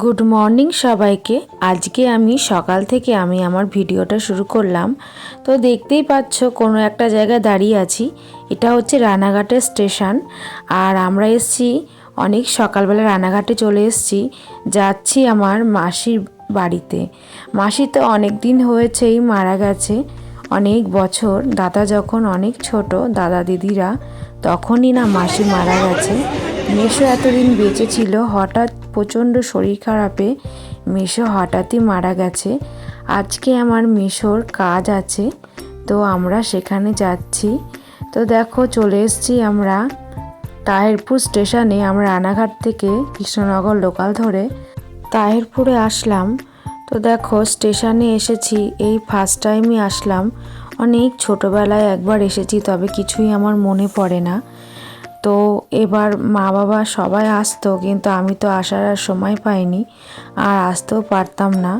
Good morning সবাইকে। আজকে আমি সকাল থেকে আমি আমার ভিডিওটা শুরু করলাম। তো দেখতেই পাচ্ছ কোনো একটা জায়গায় দাঁড়িয়ে আছি। এটা হচ্ছে রানাঘাটের স্টেশন। আর আমরা এসছি, অনেক সকালবেলা রানাঘাটে চলে এসছি। যাচ্ছি আমার মাসির বাড়িতে। মাসি তো অনেক দিন হয়েছেই মারা গেছে। অনেক বছর। দাদা যখন অনেক ছোট, দাদা দিদিরা, তখনই না মাসি মারা গেছে। মেশো এতদিন বেঁচে ছিল। হঠাৎ প্রচণ্ড শরীর খারাপে মেশো হঠাৎই মারা গেছে। আজকে আমার মেশোর কাজ আছে, তো আমরা সেখানে যাচ্ছি। তো দেখো, চলে এসছি আমরা তাহেরপুর স্টেশনে, আমরা রানাঘাট থেকে কৃষ্ণনগর লোকাল ধরে তাহেরপুরে আসলাম। তো দেখো, স্টেশনে এসেছি, এই ফার্স্ট টাইমই আসলাম। অনেক ছোটোবেলায় একবার এসেছি, তবে কিছুই আমার মনে পড়ে না। তো এবার মা বাবা সবাই আসতো, কিন্তু আমি তো আসার আর সময় পাইনি। আর আসতেও পারতাম না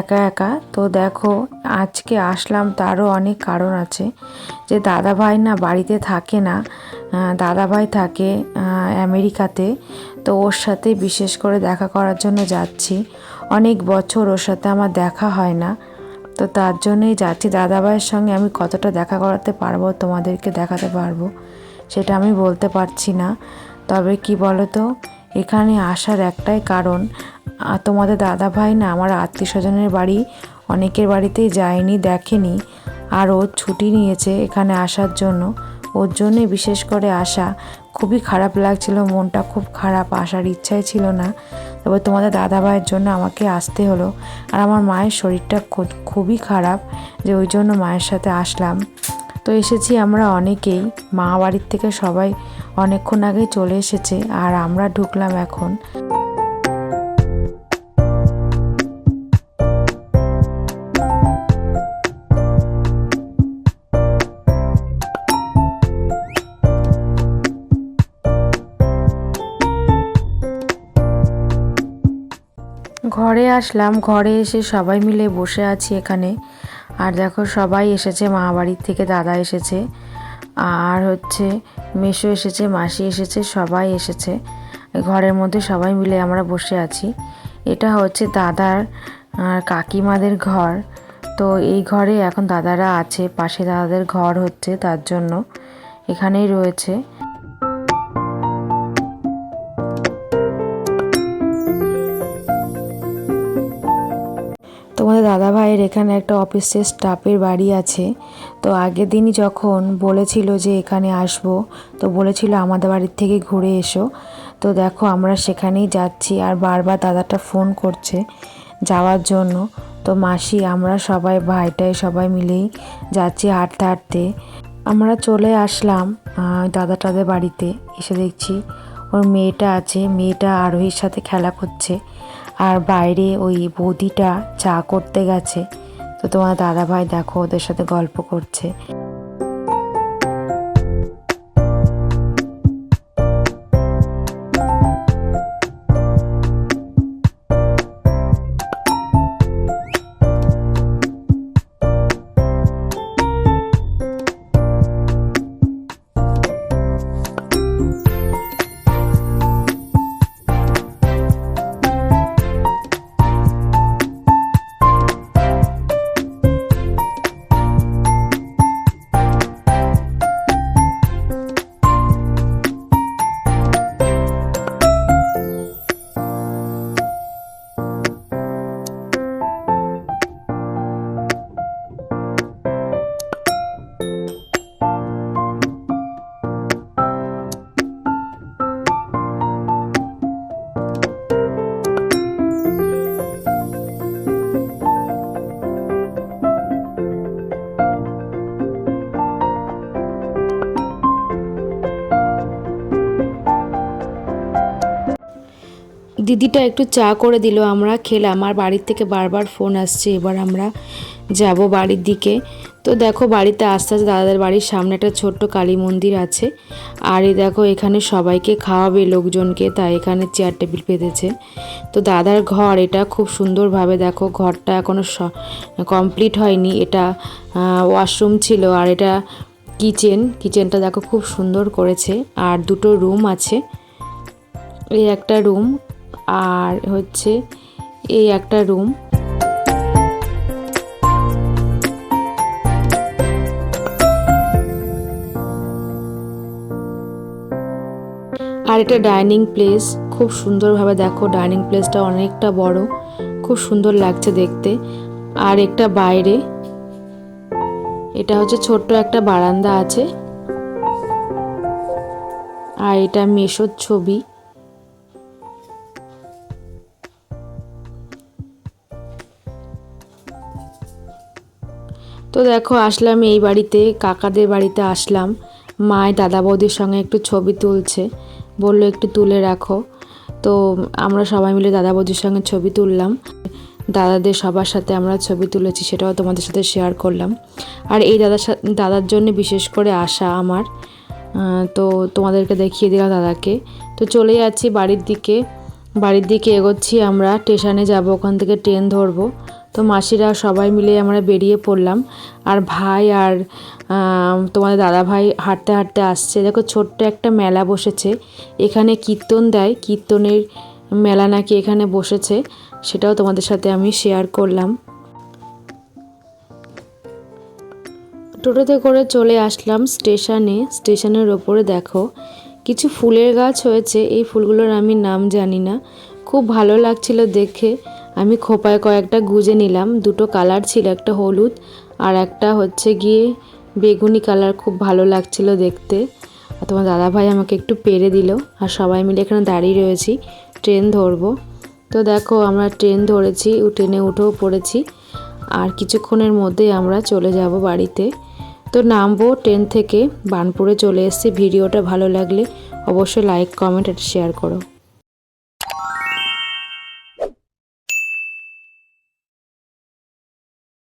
একা একা। তো দেখো, আজকে আসলাম তারও অনেক কারণ আছে যে দাদা ভাই না বাড়িতে থাকে না। দাদা ভাই থাকে আমেরিকাতে। তো ওর সাথে বিশেষ করে দেখা করার জন্য যাচ্ছি। অনেক বছর ওর সাথে আমার দেখা হয় না। তো তার জন্যই যাচ্ছি। দাদাভাইয়ের সঙ্গে আমি কতটা দেখা করাতে পারব, তোমাদেরকে দেখাতে পারব। সেটা আমি বলতে পারছি না। তবে কি বলো তো এখানে আসার একটাই কারণ তোমাদের দাদা ভাই না আমার আত্মীয় স্বজনের বাড়ি, অনেকের বাড়িতেই যায়নি, দেখেনি, আর ও ছুটি নিয়েছে এখানে আসার জন্য। ওর জন্যে বিশেষ করে আসা। খুবই খারাপ লাগছিল, মনটা খুব খারাপ, আসার ইচ্ছাই ছিল না। তবে তোমাদের দাদা ভাইয়ের জন্য আমাকে আসতে হলো। আর আমার মায়ের শরীরটা খুবই খারাপ, যে ওই জন্য মায়ের সাথে আসলাম। তো এসেছি আমরা অনেকেই। মা বাড়ির থেকে সবাই অনেকক্ষণ আগেই চলে এসেছে আর আমরা ঢুকলাম এখন। ঘরে আসলাম, ঘরে এসে সবাই মিলে বসে আছি এখানে। আর দেখো সবাই এসেছে, মা বাড়ির থেকে দাদা এসেছে, আর হচ্ছে মেশো এসেছে, মাসি এসেছে, সবাই এসেছে। ঘরের মধ্যে সবাই মিলে আমরা বসে আছি। এটা হচ্ছে দাদার কাকিমাদের ঘর। তো এই ঘরে এখন দাদারা আছে, পাশে দাদাদের ঘর হচ্ছে তার জন্য। এখানেই রয়েছে। ভাইয়ের এখানে একটা অফিসের স্টাফের বাড়ি আছে। তো আগের দিনই যখন বলেছিল যে এখানে আসব, তো বলেছিল আমাদের বাড়ির থেকে ঘুরে এসো। তো দেখো আমরা সেখানেই যাচ্ছি আর বারবার দাদাটা ফোন করছে যাওয়ার জন্য। তো মাসি, আমরা সবাই, ভাইটাই সবাই মিলেই যাচ্ছি হাঁটতে হাঁটতে। আমরা চলে আসলাম দাদাটাদের বাড়িতে। এসে দেখছি ওর মেয়েটা আছে, মেয়েটা আরোহীর সাথে খেলা করছে। আর বাইরে ওই বৌদিটা চা করতে গেছে। তো তোমার দাদাভাই দেখো ওদের সাথে গল্প করছে। দিদিটা একটু চা করে দিল, আমরা খেলাম। আর বাড়ির থেকে বারবার ফোন আসছে, এবার আমরা যাব বাড়ির দিকে। তো দেখো, বাড়িতে আস্তে আস্তে দাদাদের বাড়ির সামনে একটা ছোট্ট কালী মন্দির আছে। আর এই দেখো, এখানে সবাইকে খাওয়াবে লোকজনকে, তাই এখানে চেয়ার টেবিল পেতেছে তো দাদার ঘর, এটা খুব সুন্দরভাবে দেখো, ঘরটা এখনও কমপ্লিট হয়নি। এটা ওয়াশরুম ছিল, আর এটা কিচেন কিচেনটা দেখো, খুব সুন্দর করেছে। আর দুটো রুম আছে। এই একটা রুম আর হচ্ছে এই একটা রুম আর এটা ডাইনিং প্লেস খুব সুন্দরভাবে দেখো ডাইনিং প্লেসটা অনেকটা বড়। খুব সুন্দর লাগছে দেখতে। আর একটা বাইরে, এটা হচ্ছে ছোট্ট একটা বারান্দা আছে। আর এটা মেশোর ছবি। তো দেখো, আসলাম এই বাড়িতে। কাকাদের বাড়িতে আসলাম। মায় দাদা বৌদির সঙ্গে একটু ছবি তুলছে। বলল, একটু তুলে রাখো। তো আমরা সবাই মিলে দাদা বৌদির সঙ্গে ছবি তুললাম। দাদাদের সবার সাথে আমরা ছবি তুলেছি, সেটাও তোমাদের সাথে শেয়ার করলাম। আর এই দাদার দাদার জন্য বিশেষ করে আসা আমার। তো তোমাদেরকে দেখিয়ে দিলাম দাদাকে। তো চলে যাচ্ছি বাড়ির দিকে। বাড়ির দিকে এগোচ্ছি আমরা। স্টেশনে যাব, ওখান থেকে ট্রেন ধরবো। তো মাসিরা সবাই মিলে আমরা বেরিয়ে পড়লাম। আর ভাই আর তোমাদের দাদা ভাই হাঁটতে হাঁটতে আসছে। দেখো ছোট্ট একটা মেলা বসেছে। এখানে কীর্তন দেয়। কীর্তনের মেলা নাকি এখানে বসেছে। সেটাও তোমাদের সাথে আমি শেয়ার করলাম। টোটোতে করে চলে আসলাম স্টেশনে। স্টেশনের ওপরে দেখো কিছু ফুলের গাছ হয়েছে। এই ফুলগুলোর আমি নাম জানি না। খুব ভালো লাগছিল দেখে। আমি খোপায় কয়েকটা গুজে নিলাম। দুটো কালার ছিল, একটা হলুদ আর একটা হচ্ছে গিয়ে বেগুনি কালার, খুব ভালো লাগছিল দেখতে। আর তোমার দাদা ভাই আমাকে একটু পেরে দিল। আর সবাই মিলে এখানে দাঁড়িয়ে রয়েছি, ট্রেন ধরবো। তো দেখো, আমরা ট্রেন ধরেছি ট্রেনে উঠেও পড়েছি। আর কিছুক্ষণের মধ্যেই আমরা চলে যাব বাড়িতে। তো নামবো ট্রেন থেকে বানপুরে চলে এসেছি। ভিডিওটা ভালো লাগলে অবশ্যই লাইক, কমেন্ট আর শেয়ার করো।